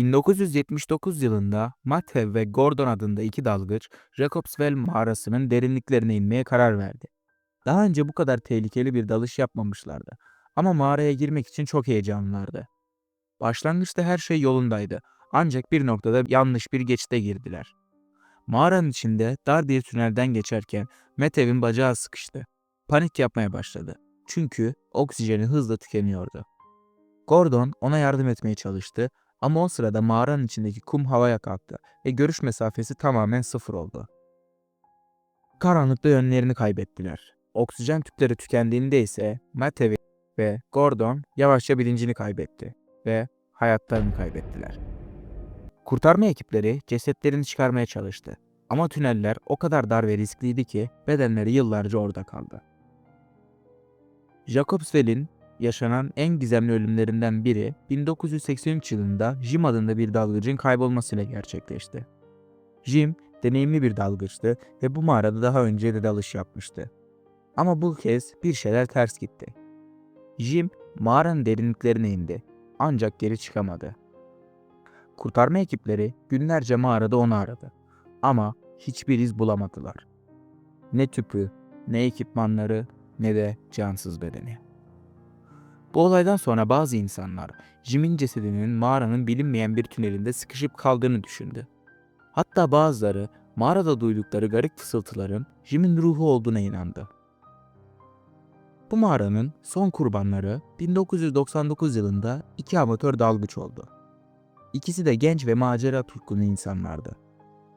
1979 yılında Matthew ve Gordon adında iki dalgıç Jacobswell mağarasının derinliklerine inmeye karar verdi. Daha önce bu kadar tehlikeli bir dalış yapmamışlardı ama mağaraya girmek için çok heyecanlılardı. Başlangıçta her şey yolundaydı ancak bir noktada yanlış bir geçite girdiler. Mağaranın içinde dar bir tünelden geçerken Matthew'in bacağı sıkıştı. Panik yapmaya başladı çünkü oksijeni hızla tükeniyordu. Gordon ona yardım etmeye çalıştı ama o sırada mağaranın içindeki kum havaya kalktı ve görüş mesafesi tamamen sıfır oldu. Karanlıkta yönlerini kaybettiler. Oksijen tüpleri tükendiğinde ise Matthew ve Gordon yavaşça bilincini kaybetti ve hayatlarını kaybettiler. Kurtarma ekipleri cesetlerini çıkarmaya çalıştı. Ama tüneller o kadar dar ve riskliydi ki bedenleri yıllarca orada kaldı. Jacobswell'in yaşanan en gizemli ölümlerinden biri 1983 yılında Jim adında bir dalgıcın kaybolmasıyla gerçekleşti. Jim deneyimli bir dalgıçtı ve bu mağarada daha önce de dalış yapmıştı. Ama bu kez bir şeyler ters gitti. Jim mağaranın derinliklerine indi ancak geri çıkamadı. Kurtarma ekipleri günlerce mağarada onu aradı ama hiçbir iz bulamadılar. Ne tüpü, ne ekipmanları, ne de cansız bedeni. Bu olaydan sonra bazı insanlar Jim'in cesedinin mağaranın bilinmeyen bir tünelinde sıkışıp kaldığını düşündü. Hatta bazıları mağarada duydukları garip fısıltıların Jim'in ruhu olduğuna inandı. Bu mağaranın son kurbanları 1999 yılında iki amatör dalgıç oldu. İkisi de genç ve macera tutkunu insanlardı.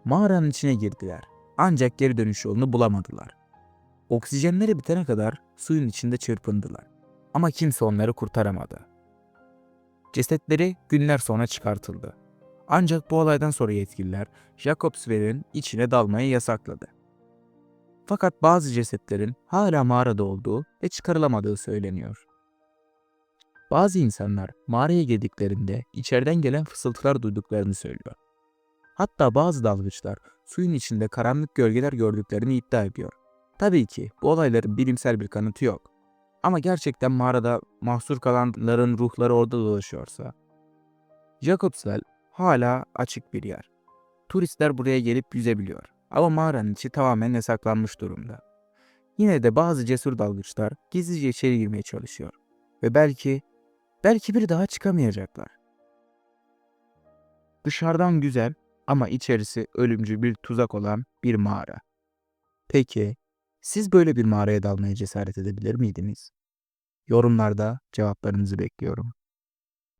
Mağaranın içine girdiler ancak geri dönüş yolunu bulamadılar. Oksijenleri bitene kadar suyun içinde çırpındılar ama kimse onları kurtaramadı. Cesetleri günler sonra çıkartıldı. Ancak bu olaydan sonra yetkililer Jacobswell'in içine dalmayı yasakladı. Fakat bazı cesetlerin hala mağarada olduğu ve çıkarılamadığı söyleniyor. Bazı insanlar mağaraya girdiklerinde içeriden gelen fısıltılar duyduklarını söylüyor. Hatta bazı dalgıçlar suyun içinde karanlık gölgeler gördüklerini iddia ediyor. Tabii ki bu olayların bilimsel bir kanıtı yok. Ama gerçekten mağarada mahsur kalanların ruhları orada dolaşıyorsa. Jacobswell hala açık bir yer. Turistler buraya gelip yüzebiliyor. Ama mağaranın içi tamamen yasaklanmış durumda. Yine de bazı cesur dalgıçlar gizlice içeri girmeye çalışıyor. Ve belki, belki bir daha çıkamayacaklar. Dışarıdan güzel ama içerisi ölümcül bir tuzak olan bir mağara. Peki, siz böyle bir mağaraya dalmaya cesaret edebilir miydiniz? Yorumlarda cevaplarınızı bekliyorum.